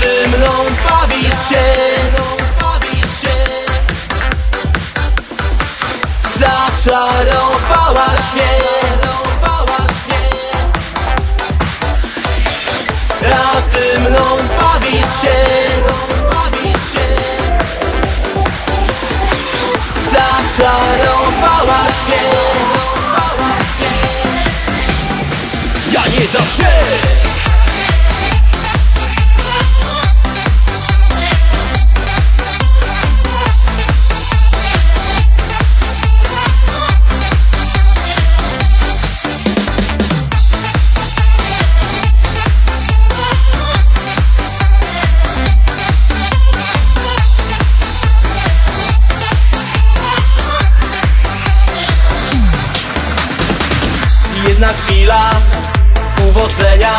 ty mną bawisz się. Zaczarowałaś mnie. A ty mną Jedna chwila uwodzenia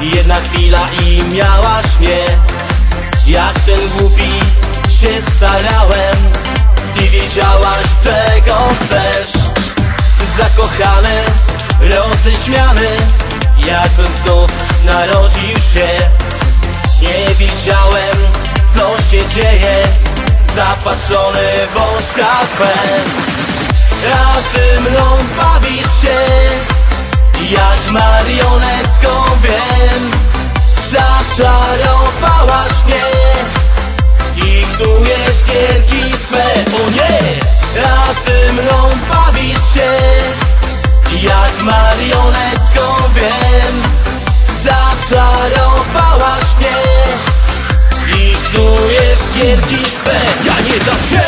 Jedna chwila i miałaś mnie. Jak ten głupi się starałem I wiedziałaś czego chcesz. Zakochany, roześmiany Jakbym znów narodził się. Nie widziałem co się dzieje Zapatrzony w twe a ty mną bawisz się Zaczarowałaś mnie Diktujesz gierki swe O nie! A ty mną bawisz się Jak marionetką wiem Zaczarowałaś mnie Diktujesz gierki swe Ja nie dam się!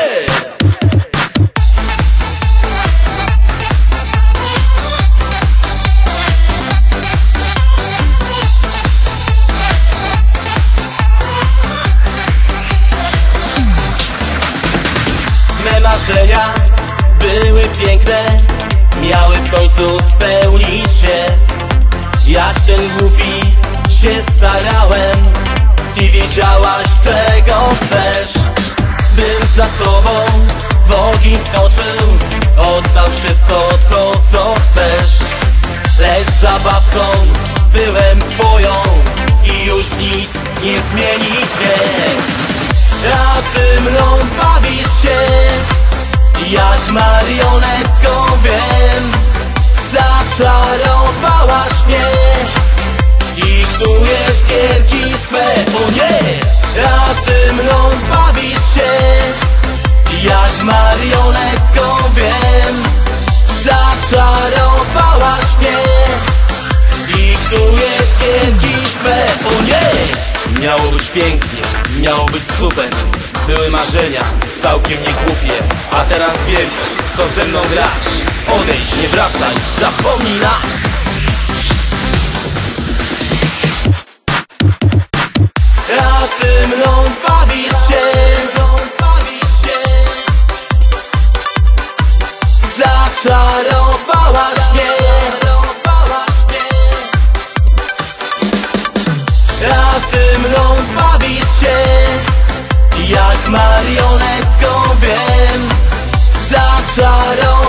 Marzenia były piękne Miały w końcu spełnić się. Jak ten głupi się starałem I wiedziałaś czego chcesz. Bym za tobą w ogień skoczył Oddał wszystko to co chcesz. Lecz zabawką byłem twoją I już nic nie zmieni cię a ty mną bawisz się Zaczarowałaś mnie. Diktujesz gierki swe O nie! A ty mną bawisz się. Jak marionetką wiem. Zaczarowałaś mnie. Diktujesz gierki swe O nie! Miało być pięknie, miało być super. Były marzenia, całkiem nie głupie A teraz wiem, co ze mną grasz Odejdź, nie wracaj, zapomnij nas. A ty mną bawisz się. Zaczarowałaś mnie. A ty mną bawisz się. Jak marionetką wiem. Zaczarowałaś